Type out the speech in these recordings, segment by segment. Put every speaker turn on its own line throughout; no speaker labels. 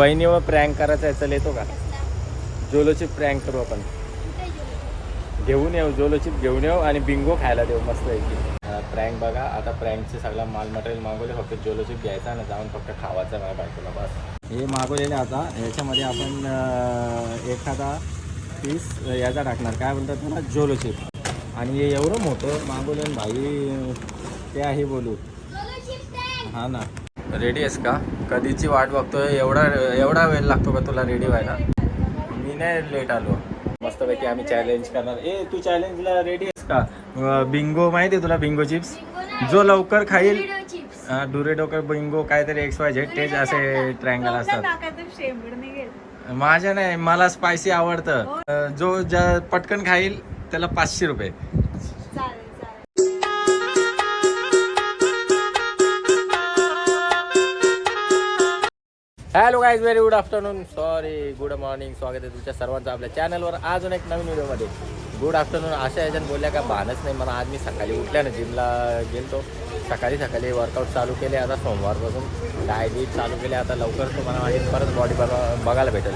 वहिनीवर prank करायचं आहे चल येतो का? जोलोची प्रँक करू आपण. घेऊन येऊ जोलो चिप घेऊन येऊ आणि बिंगो खायला देऊ मस्त पैकी. प्रँक बघा. आता प्रँकचे सगळा माल मटेरियल मागवले फक्त जोलो चिप घ्यायचा आणि जाऊन फक्त खावायचा माझ्या बायकोला बस. हे मागवलेले आता. याच्यामध्ये आपण एखादा पीस याचा टाकणार. काय म्हणतात त्याला? जोलो चिप आणि हे एवढं मोठं मागवलं भाई ते आहे बोलू. हा ना. रेडी आहेस का? कधीची वाट बघतोय? एवढा एवढा वेळ लागतो का तुला रेडी व्हायला? मी नाही लेट आलो. मस्तपैकी आम्ही चॅलेंज करणार. ए तू चॅलेंजला रेडी आहेस का? बिंगो माहिती आहे तुला बिंगो चिप्स जो लवकर खाईल डुरे डोकर बिंगो काहीतरी एक्स वाय झेड तेच असे ट्रँगल असतात. माझ्या नाही मला स्पायसी आवडतं. अं, जो ज्या पटकन खाईल त्याला पाचशे रुपये. Hello guys very good afternoon sorry good morning स्वागत आहे तुमच्या सर्वांचं आपल्या चॅनलवर अजून एक नवीन व्हिडिओमध्ये गुड आफ्टरनून अशा याच्यात बोलल्या का भानच नाही. मला आज मी सकाळी उठल्यानं जिमला गेलतो. सकाळी सकाळी वर्कआउट चालू केले. आता सोमवारपासून डायट चालू केले. आता लवकर तुम्हाला माझी परत बॉडी बघायला भेटेल.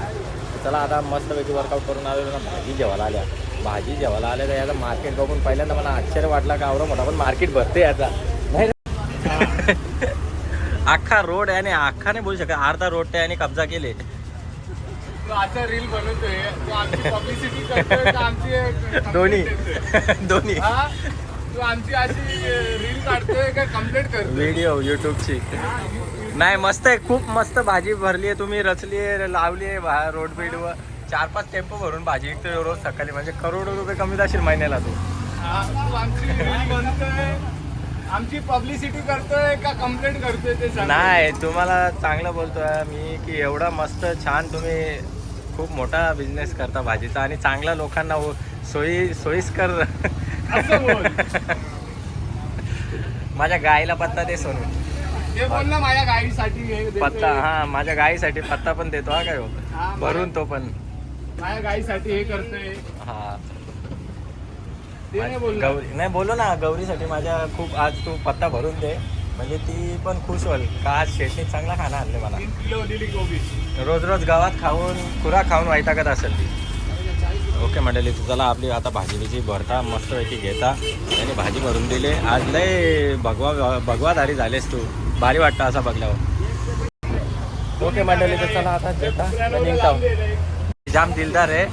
चला आता मस्तपैकी वर्कआउट करून आलेलो ना भाजी जेवायला आल्या. भाजी जेवायला आल्या तर याचं मार्केट बघून पहिल्यांदा मला आश्चर्य वाटला का आवडं मोठा. पण मार्केट भरते याचा. नाही ना? अख्खा रोड आहे आणि अख्खा नाही बोलू शकत. अर्धा रोड त्याने कब्जा केले.
आता रील बनवतोय.
दोन्ही. दोन्ही.
हा? तू आमची अशी रील काढतोय का कंप्लीट करतोय?
व्हिडिओ युट्यूबची नाही मस्त आहे. खूप मस्त भाजी भरली आहे तुम्ही रचली आहे लावली आहे रोड बीडवर चार पाच टेम्पो भरून भाजी विकतोय रोज सकाळी. म्हणजे करोडो रुपये कमी जाशील महिन्याला तू.
आमची आमची पब्लिसिटी करतोय का कंप्लीट करतोय ते
नाही तुम्हाला चांगलं बोलतोय मी की एवढा मस्त छान तुम्ही खूप मोठा बिझनेस करता भाजीचा आणि चांगल्या लोकांना हो- सोयी सोयीस्कर. माझ्या गाईला पत्ता दे सोनू.
ते बोल ना माझ्या देतोय.
पत्ता हा माझ्या गाईसाठी पत्ता पण देतो हा काय हो? भरून तो पण.
माझ्या गाडीसाठी हे करतोय.
हा. गौरी नाही बोलू ना गौरीसाठी माझ्या खूप आज तू पत्ता भरून दे. म्हणजे ती पण खुश होईल. का आज शेटणी चांगला खाना आणले मला? रोज रोज गावात खाऊन खुरा खाऊन वैतागत असेल ती. ओके मंडळी तुझ्याला आपली आता भाजी बिजी भरता मस्तपैकी घेता. आणि भाजी भरून दिली. आज लय भगवा भगवाधारी झालेस तू. भारी वाटतं असं बघल्यावर. ओके मंडळी तर चला आता घेता निघता. जाम दिलदार आहे.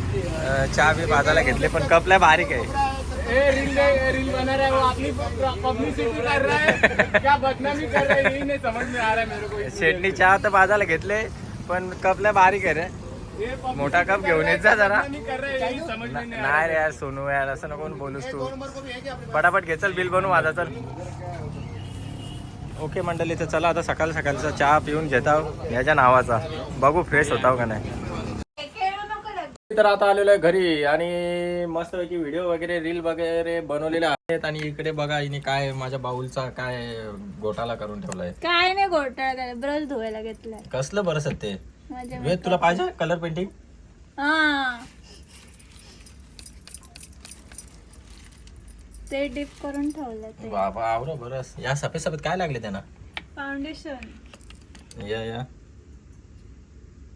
चहा बी भाजायला घेतले पण कपला बारीक आहे.
ए रील रील बना रहा है वो अपनी पब्लिसिटी कर रहा है. क्या बदनामी कर रहा है यही नहीं समझ में आ रहा है मेरे को. इसलिए।
शेटणी चहा तर भाजायला घेतले पण कपला बारीक आहे रे. मोठा कप घेऊन येत जा जरा.
बदनामी कर रहा है यही समझ में नहीं आ रहा
नाही रे यार सोनू यार असं नको बोलूस तू. पटापट घे चल बिल बनवू माझा चल. ओके मंडळी तर चला आता सकाळ सकाळचा चहा पिऊन घेता याच्या नावाचा. बघू फ्रेश होता का नाही. तर आता आलेलो आहे घरी आणि मस्तपैकी व्हिडिओ वगैरे रील वगैरे बनवलेले आहेत आणि इकडे बघा हिने काय माझ्या बाऊलचा काय घोटाळा करून ठेवलाय.
काय नाही घोटाळा ब्रश धुवायला घेतलाय.
कसलं बरं ते
माझ्या
वेद तुला पाहिजे कलर पेंटिंग
हा. ते डिप करून ठेवलं ते.
बाबा आवरं बरं. या सफेद सफेद काय लागले त्यांना?
फाउंडेशन
या या.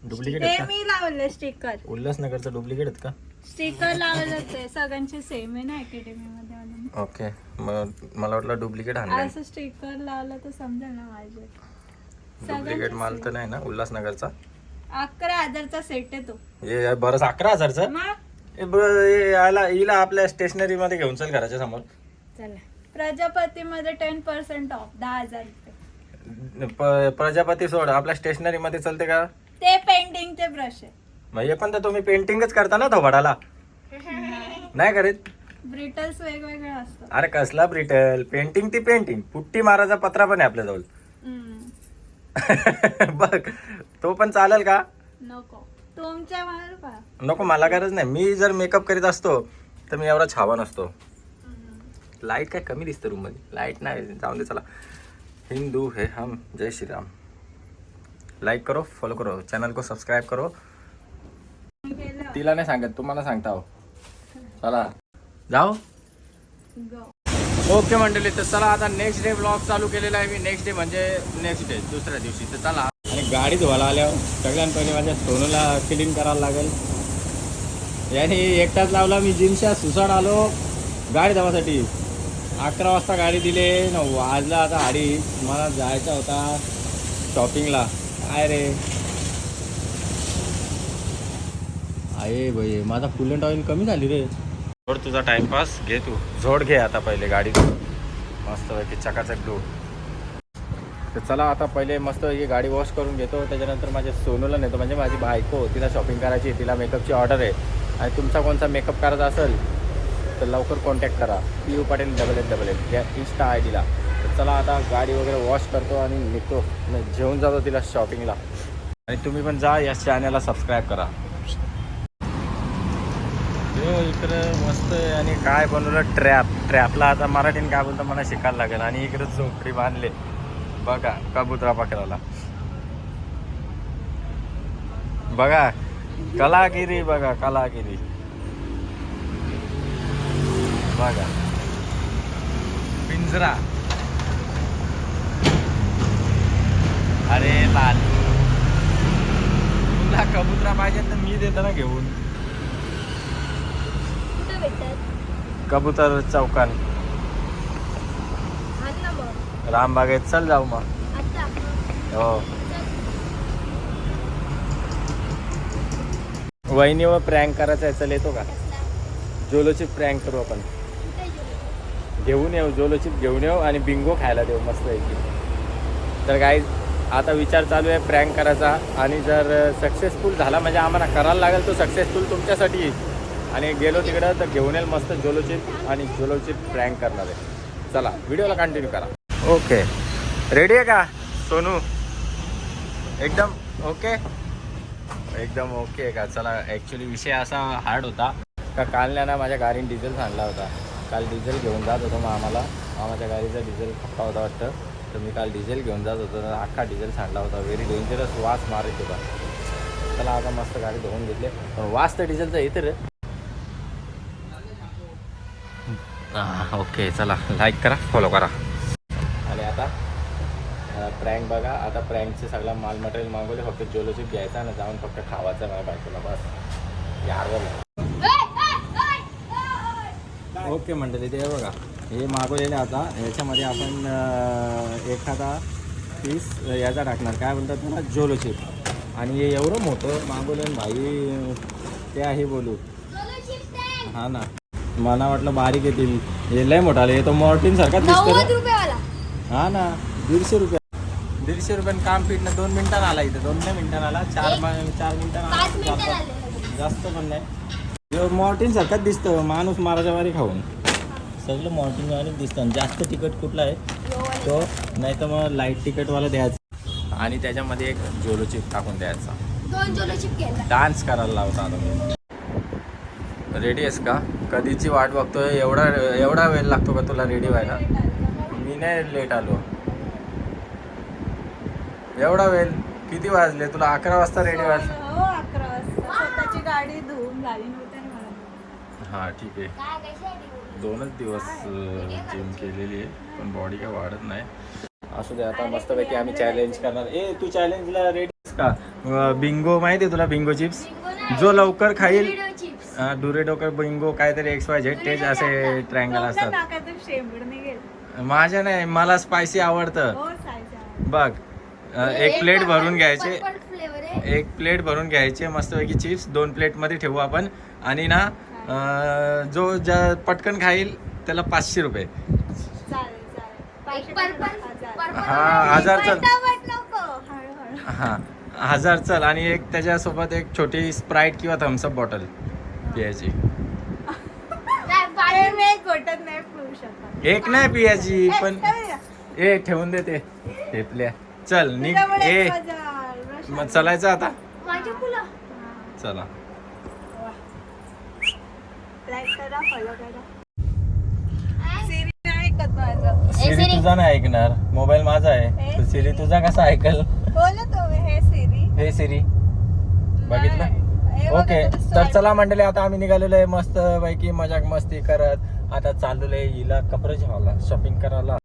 डुप्लिकेट
ते
आहेत का?
मी लावलं स्टिकर
उल्हासनगरचं डुप्लिकेट आहेत का?
स्टिकर लावलं ते सगळ्यांचे सेम आहे ना अकॅडमी मध्ये.
ओके मग मला वाटलं डुप्लिकेट आणलं
असं स्टिकर लावलं तर समजेल ना माझे.
डुप्लिकेट माल तर नाही ना? उल्हासनगरचा
अकरा हजारचा सेट आहे तो.
हे बरंच अकरा हजारचं?
मग?
ब- याला हिला आपल्या स्टेशनरी मध्ये घेऊन चल घराच्या समोर.
चला. प्रजापती मध्ये टेन पर्सेंट ऑफ दहा हजार रुपये.
प- प्रजापती सोड आपल्या स्टेशनरी मध्ये चलते का?
ते पेंटिंगचे ब्रश आहे
हे पण तर तुम्ही पेंटिंगच करता ना धोबाडाला नाही करीत?
ब्रिटल्स वेगवेगळे असतात.
अरे कसला ब्रिटल पेंटिंग ती पेंटिंग पुट्टी मारायचा पत्रा पण आहे आपल्याजवळ.
हम्म.
बघ तो पण चालेल का?
नको. तुमच्या मार
नको मला गरज नाही. मी जर मेकअप करीत असतो तर मी एवढा छावा नसतो. लाइट काय कमी दिसतं रूममध्ये? लाइट नाही. जाऊन दे चला. हिंदू हे हम. जय श्रीराम. लाईक करो फॉलो करो चॅनल को सबस्क्राईब करो. तिला नाही सांगत तुम्हाला सांगता हो. चला. जाओ. ओके मंडळी तर चला आता नेक्स्ट डे ब्लॉग चालू केलेला आहे मी. नेक्स्ट डे म्हणजे नेक्स्ट डे दुसऱ्या दिवशी. तर चला. आणि गाडी धुवायला आल्यावर सगळ्यात पहिले माझ्या सोनूला क्लीन करायला लागेल. याने एक तास लावला मी जिमच्या सुसाड आलो. गाडी धावासाठी. अकरा वाजता गाडी दिले. न वाजला आता गाडी मला जायचा होता शॉपिंगला काय रे. आहे भाई माझा फुल अँड ऑइल कमी झाली रे. झोड तुझा टाइमपास घे तू. झोड घे आता पहिले गाडी. मस्त पैकी चकाचक डू. तर चला आता पहिले मस्त ही गाडी वॉश करून घेतो. त्याच्यानंतर माझ्या सोनूला नेतो. म्हणजे माझी बायको तिला शॉपिंग करायची तिला मेकअपची ऑर्डर आहे. आणि तुमचा कोणता मेकअप करायचा असेल तर लवकर कॉन्टॅक्ट करा. P U Patil double eight double eight या इन्स्टा आय डीला चला आता गाडी वगैरे वॉश करतो आणि निघतो. आणि घेऊन जातो तिला शॉपिंगला आणि तुम्ही पण जा या चॅनलला सबस्क्राईब करा. हो इकडं मस्त आहे. आणि काय बनवलं? ट्रॅप ट्रॅपला आता मराठीने काय बोलतं मला शिकायला लागेल. आणि इकडे झोपडी बांधले. बघा कबुतरा पकडायला. बघा कलागिरी बघा कलागिरी. बघा. पिंजरा. अरे लालू तुला कबुतरा पाहिजे तर मी देतो ना घेऊन.
कुठं भेटतात?
कबूतर चौकान.
ना मग.
रामबागेत चल जाऊ मग.
आता
हो. वहिनीवर प्रँक करायचा आहे चल येतो का? जोलोची प्रँक करू आपण. घेऊन येऊ जोलोचिप घेऊन येऊ आणि बिंगो खायला देऊ मस्त तर काही आता विचार चालू आहे प्रँक करायचा. आणि जर सक्सेसफुल झाला म्हणजे आम्हाला करायला लागेल तो सक्सेसफुल तुमच्यासाठी. येईल आणि गेलो तिकडं तर घेऊन येईल मस्त जोलोचिप आणि जोलोचिप प्रँक करणार आहे. चला व्हिडिओला कंटिन्यू करा. ओके. रेडी आहे का? सोनू? एकदम ओके? एकदम ओके आहे का? चला ॲक्च्युली विषय असा हार्ड होता का काल ना माझ्या गाडीने डिझेल सांडला होता. काल डिझेल घेऊन जात होतो मग आम्हाला मामाच्या गाडीचा डिझेल खप्पा होता वाटतं. तर मी काल डिझेल घेऊन जात होतो तर अख्खा डिझेल सांडला होता. व्हेरी डेंजरस वास मारत होता. चला आता मस्त गाडी धुवून घेतली. पण वास तर डिझेलचा येते रे. ओके चला लाईक करा फॉलो करा. आणि आता प्रँक बघा. आता प्रँकचे सगळं माल मटेरियल मागवले फक्त जोलोचिप घ्यायचा आणि जाऊन फक्त खावायचं माझ्या बायकोला बस. यार ओके मंडळी ते बघा. हे मागवलेले आता. याच्यामध्ये आपण एखादा पीस याचा टाकणार. काय बोलतात त्याला? जोलो चिप आणि हे एवढं मोठं मागवलं भाई ते आहे बोलू. हा ना. मला वाटलं बारीक येतील. हे लय मोठा हे तो मॉर्टिन सारखा दिसतो हा ना. दीडशे रुपये. दीडशे रुपयानं काम फिटणं. दोन मिनिटात आला इथं. दोन नाही मिनिटात आला. चार चार मिनिटात आला. जास्त पण नाही. मॉर्टिन सारखाच दिसतं. माणूस माराच्या वारी खाऊन. सगळं मॉर्टिन वाणीच दिसतं. आणि जास्त तिखट कुठला आहे तो नाही तर मग लाइट तिखटवाला द्यायचा. आणि त्याच्यामध्ये एक जोलो चिप टाकून द्यायचा. डान्स करायला लावता आता रेडी आहेस का? कधीची वाट बघतोय? एवढा एवढा वेळ लागतो का तुला रेडी व्हायला? मी नाही लेट आलो. एवढा वेळ किती वाजले? तुला अकरा वाजता रेडी
हो अकरा वाजता.
हां ठीक आहे. दोनच दिवस जिम केलेली आहे पण बॉडी काय वाढत नाही. असू दे आता मस्तपैकी आम्ही चॅलेंज करणार. ए तू चॅलेंजला रेडी का? बिंगो माहिती आहे तुला बिंगो चिप्स जो लवकर खाईल
चिप्स
डुरे डोकर बिंगो काहीतरी एक्स वाय झेड तेच असे ट्रँगल असतात. माझ्या नाही मला स्पायसी आवडतं.
हो सायचा
बघ एक प्लेट भरून घ्यायचे. एक प्लेट भरून घ्यायचे मस्तपैकी चिप्स दोन प्लेटमध्ये ठेवू आपण. आणि ना जो ज्या पटकन खाईल त्याला पाचशे रुपये. हा हजार चल. हा हजार चल. आणि एक त्याच्यासोबत एक छोटी स्प्राईट किंवा थम्सअप बॉटल पियाची
मी एक नाही पिऊ शकत.
एक नाही पियाची पण. ए ठेवून देते घेतल्या चल निघ. ए. मग चलायचं आता?
हा.
चला.
लाईक करा फॉलो करा. सिरी नाही ऐकत माझं.
सिरी
सिरी.
तुझा नाही ऐकणार. मोबाईल माझा आहे.
ए,
तर सिरी. तुझा कसा ऐकल?
बोल तो हे सिरी
हे सिरी बघितलं?
हे बघा,
ओके तर. चला मंडळी आता आम्ही निघालेलो आहे मस्त पैकी मजाक मस्ती करत. आता चाललेलो आहे हिला कपडे घ्यायला शॉपिंग करायला.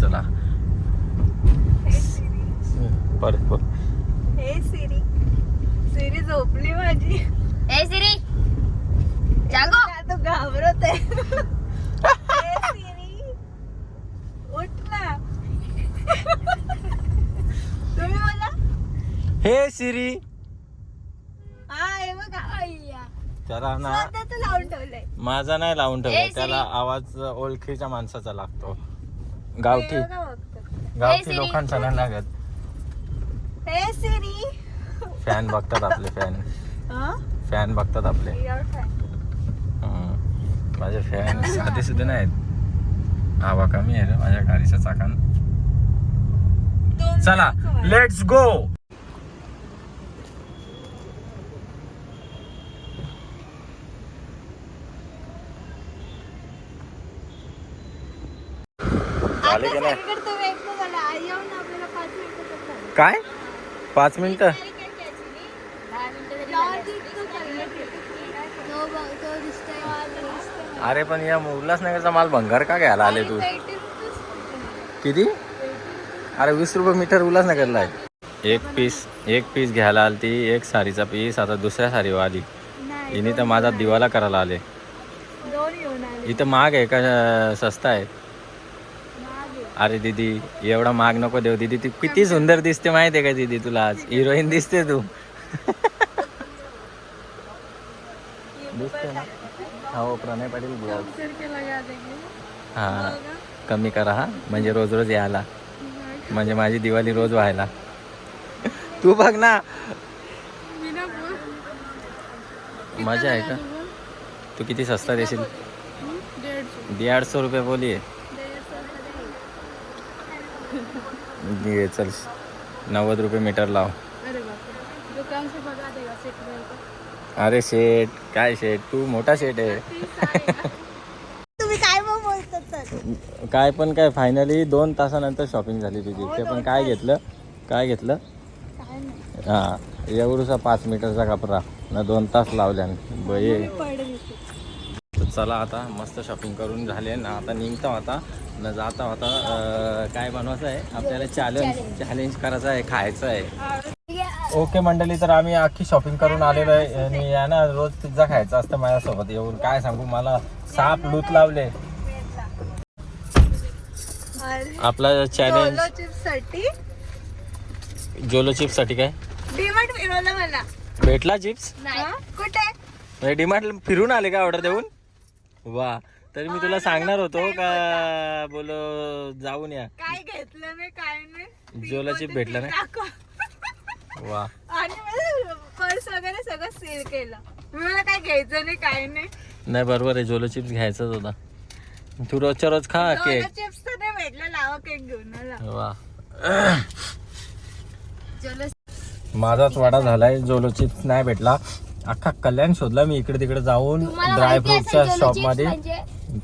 चला.
हे सिरी
परत परत.
हे सिरी सिरी झोपली माझी.
ए सिरी जागो.
तो घाबरत आहे. हे सिरी. उठ ना. तुम्ही बोला.
हे सिरी.
बघा.
त्याला ना
लावून ठेवलंय.
माझा नाही लावून
ए,
ठेवला
सिरी.
त्याला आवाज ओळखीच्या माणसाचा लागतो. गावठी.
हे.
गावठी. लोकांचा नाही लागत.
हे सिरी.
फॅन बघतात आपले फॅन.
हा?
फॅन बघतात आपले. माझे फॅन साधे सुद्धा नाहीत. हवा कमी आहे माझ्या गाडीच्या चाकान.
दोन
चला
मिनिटं.
लेट्स गो झाले की नाही?
सगळीकडे तुम्ही एक बघा ना, आई येऊन आपल्याला पाच मिनिटं तर झाली.
काय पाच मिनिटं
तरी काय घ्यायची नाही?
दहा मिनिटं तरी
Lord
झाली
इतकं चाललं की.
तो बघ तो दिसतोय
हा, तो दिसतोय.
अरे पण या उल्हासनगरचा माल भंगार का घ्यायला आले तू?
आणि 80 rupees होते.
किती? अरे वीस रुपये मीटर उल्हासनगरला आहे. एक पीस एक पीस घ्यायला आली ती एक साडीचा पीस आता दुसऱ्या साडीवर आली.
नाही,
हिने तर माझा दिवाला करायला आले. इथं महाग आहे का? अं, स्वस्त आहे.
महाग आहे.
अरे दीदी एवढा महाग नको देऊ. दीदी ती किती सुंदर दिसते माहिती आहे का दीदी तुला? आज हिरोईन दिसते तू. दिसते ना? हो प्रणय पाटील ब्लॉग
सारखे लगा देंगे.
हा. कमी करा हा. म्हणजे रोज रोज यायला. म्हणजे माझी दिवाळी रोज व्हायला. तू बघ ना.
बोल.
मजा आहे का? तू किती सस्ता देशील? दीडशे रुपये बोलिये ये चल. नव्वद रुपये मीटर लाव.
दुकान से देगा
अरे शेट काय शेट तू मोठा शेट आहे.
तुम्ही काय मग बोलतात तर?
काय पण काय फायनली दोन तासानंतर शॉपिंग झाली तुझी ते पण काय घेतलं? काय घेतलं? हां एवढूसा पाच मीटरचा कपडा. ना दोन तास
इथे.
तर चला आता मस्त शॉपिंग करून झाले. ना आता निघता होता न जाता होता अं, काय बनवायचं आहे? आपल्याला चॅलेंज चॅलेंज करायचं आहे खायचं आहे. ओके मंडळी तर आम्ही अख्खी शॉपिंग करून आलेलो आहे. आणि या ना रोज पिझ्झा खायचा असतं माझ्यासोबत. येऊन काय सांगू मला साप लूत लावले. आपला
चॅलेंजसाठी
जोलो चिप्ससाठी काय?
डीमार्ट फिरवलं मला.
भेटला चिप्स
हा? कुठे?
म्हणजे डिमार्ट फिरून आले का ऑर्डर देऊन? वा. तरी मी तुला सांगणार होतो का? बोलो जाऊन या.
काय घेतलं नाही काय नाही.
जोला चिप भेटला नाही
दाखव.
वा.
आणि पर्स वगैरे सगळं सील केलं. मी मला काय घ्यायचं नाही काय नाही.
नाही बरोबर आहे. जोलो चिप्स घ्यायचाच होता. तू रोजच्या रोज खा केक.
चिप्स तर नाही भेटलं लावा केक घेऊन आला
वा. माझाच वाडा झालाय जोलो चिप्स नाही भेटला. अख्खा कल्याण शोधला मी इकडे तिकडे जाऊन ड्रायफ्रुटच्या शॉपमध्ये.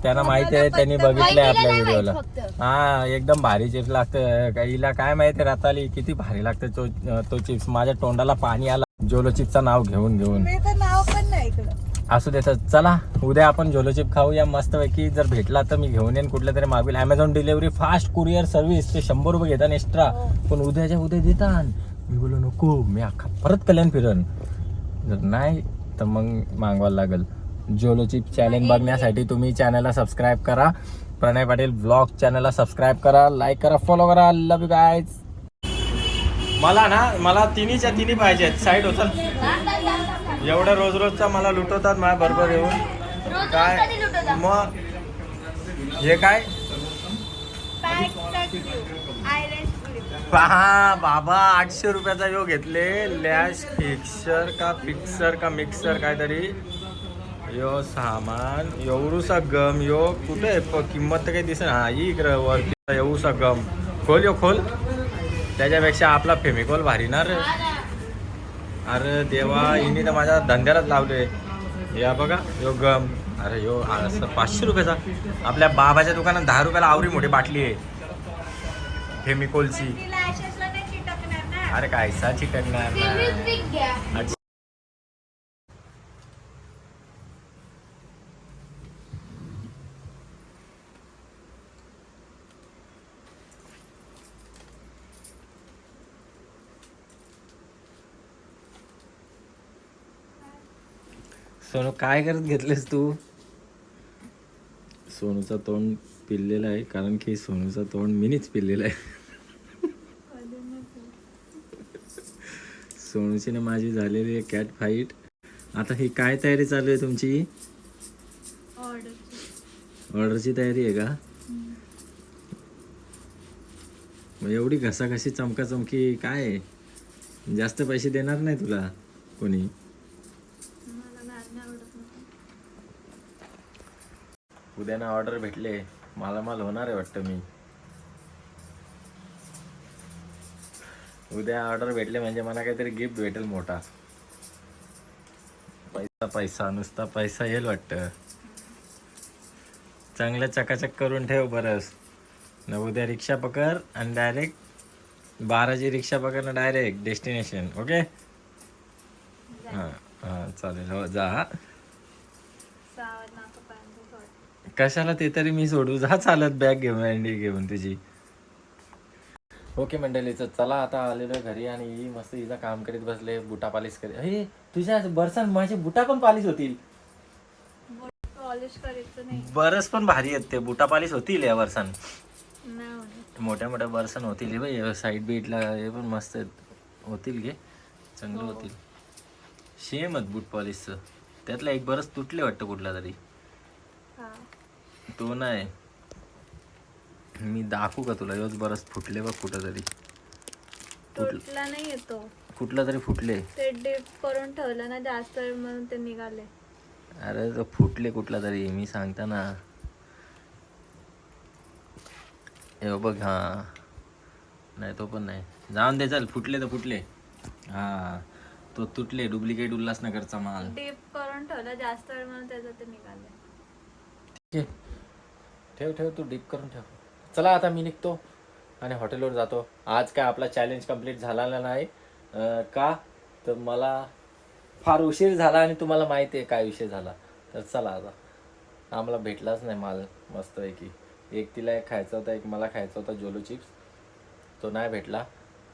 त्यांना माहिती आहे त्यांनी बघितलंय आपल्या व्हिडिओला हा एकदम भारी चिप्स लागतं. हिला काय माहिती राताली किती भारी लागतं तो तो चिप्स माझ्या तोंडाला पाणी आला. जोलो चिप्सचं नाव घेऊन घेऊन.
नाव पण नाही
असू देतात चला उद्या आपण झोलो चिप खाऊया मस्तपैकी जर भेटला तर मी घेऊन येईन कुठल्या तरी मागील. Amazon delivery fast courier service ते शंभर रुपये घेतात एक्स्ट्रा पण उद्याच्या उद्या देतात. मी बोलो नको मी अख्खा परत कल्याण फिरन. जर नाही तर मग मागवायला लागेल. जोलो चिप चॅलेंज बघण्यासाठी तुम्ही चॅनलला सबस्क्राईब करा. प्रणय पाटील ब्लॉग चॅनलला सबस्क्राईब करा लाईक करा फॉलो करा. लव यू गायज मला ना मला तिन्हीच्या तिन्ही पाहिजे आहेत. साईड होतात एवढं रोज रोजचा मला लुटवतात माझ्या बरोबर येऊन. काय? मग हे काय? पहा बाबा आठशे रुपयाचा यो घेतले. लॅश फिक्सर का फिक्सर का मिक्सर काहीतरी. यो सामान एवढूसा गम यो कुठे किंमत तर काही दिसेल हा इकडं वरती. एवढूसा गम. खोल यो खोल. त्याच्यापेक्षा आपला फेमिकॉल भारी ना रे. अरे देवा हिने तर माझ्या धंद्यालाच लावले. या बघा यो गम. अरे यो असं पाचशे रुपयाचा. आपल्या बाबाच्या दुकानात दहा रुपयाला आवरी मोठी बाटली आहे. फेमिकॉलची. अरे काय सा चिकटणार. अच्छा. सोनू काय करत घेतलेस तू? सोनूचा तोंड पिल्लेला आहे कारण की सोनूचा तोंड मीनीच पिल्लेला आहे. सोनूची ना माझी झालेली आहे कॅट फाईट आता ही काय तयारी चालू आहे तुमची? ऑर्डरची. तयारी आहे का? मग एवढी घसाघशी चमकाचमकी काय? आहे? जास्त पैसे देणार नाही तुला कोणी? उद्या ना ऑर्डर भेटले. मला माल होणार आहे वाटतं मी. उद्या ऑर्डर भेटले म्हणजे मला काहीतरी गिफ्ट भेटेल मोठा. पैसा पैसा नुसता पैसा येईल वाटतं. चांगलं चकाचक करून ठेव बरंच. न उद्या रिक्षा पकड आणि डायरेक्ट बाराची रिक्षा पकड ना डायरेक्ट डेस्टिनेशन ओके हां हां चालेल. हो जा हा. कशाला ते तरी मी सोडू? जा चालत बॅग घेऊन अंडी घेऊन तुझी. ओके मंडळीचं चला आता आलेलो घरी आणि ही मस्त हिचं काम करीत बसले बुटा पालिश करीत. हे तुझ्या बरसात माझे बुटा पण पालिश होतील.
पॉलिश करायचं नाही.
बरस पण भारी आहेत ते बुटा पालिश होतील या वर्षान
नाही होणार.
मोठ्या मोठ्या बर्सन होतील हे बाई साईड बीटला हे पण मस्त आहेत. होतील घे चांगलं होतील. सेम आहेत बूट पॉलिशचं त्यातला एक बरस तुटले वाटतं कुठला तरी.
हा.
तो नाही. मी दाखवू का तुला? योच बरस फुटले बघ कुठं तरी
तुटला नाही येतो
कुठलं तरी फुटले.
ते डिप करून ठेवलं ना जास्त वेळ म्हणून ते निघाले.
अरे तो फुटले कुठला तरी मी सांगता ना. हे बघ हा. नाही तो पण नाही. जाऊन दे चल फुटले तर फुटले. हा. तो तुटले डुप्लिकेट उल्हासनगरचा माल.
डिप करून ठेवलं जास्त वेळ म्हणून त्याचं ते निघाले.
ठीक आहे. ठेव ठेव तू डीप करून ठेव. चला आता मी निघतो आणि हॉटेलवर जातो. आज काय आपला चॅलेंज कंप्लीट झालेला नाही? का? तर मला फार उशीर झाला आणि तुम्हाला माहिती आहे काय विषय झाला. तर चला आता. आम्हाला भेटलाच नाही माल मस्तपैकी. एक तिला एक खायचा होता एक मला खायचा होता जोलो चिप्स तो नाही भेटला.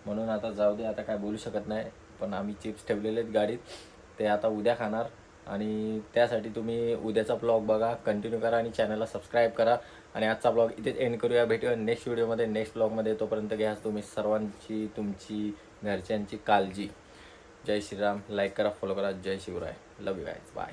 म्हणून आता जाऊ दे आता काय बोलू शकत नाही. पण आम्ही चिप्स ठेवलेले आहेत गाडीत. ते आता उद्या खाणार. आणि त्यासाठी तुम्ही उद्याचा ब्लॉग बघा. कंटिन्यू करा आणि चॅनलला सबस्क्राईब करा. आणि आजचा ब्लॉग इथेच एंड करूया. भेटूया नेक्स्ट व्हिडिओमध्ये नेक्स्ट ब्लॉगमध्ये तोपर्यंत घ्या तुम्ही सर्वांची तुमची घरच्यांची काळजी. जय श्रीराम. लाईक करा फॉलो करा. जय Shivray. Love you guys bye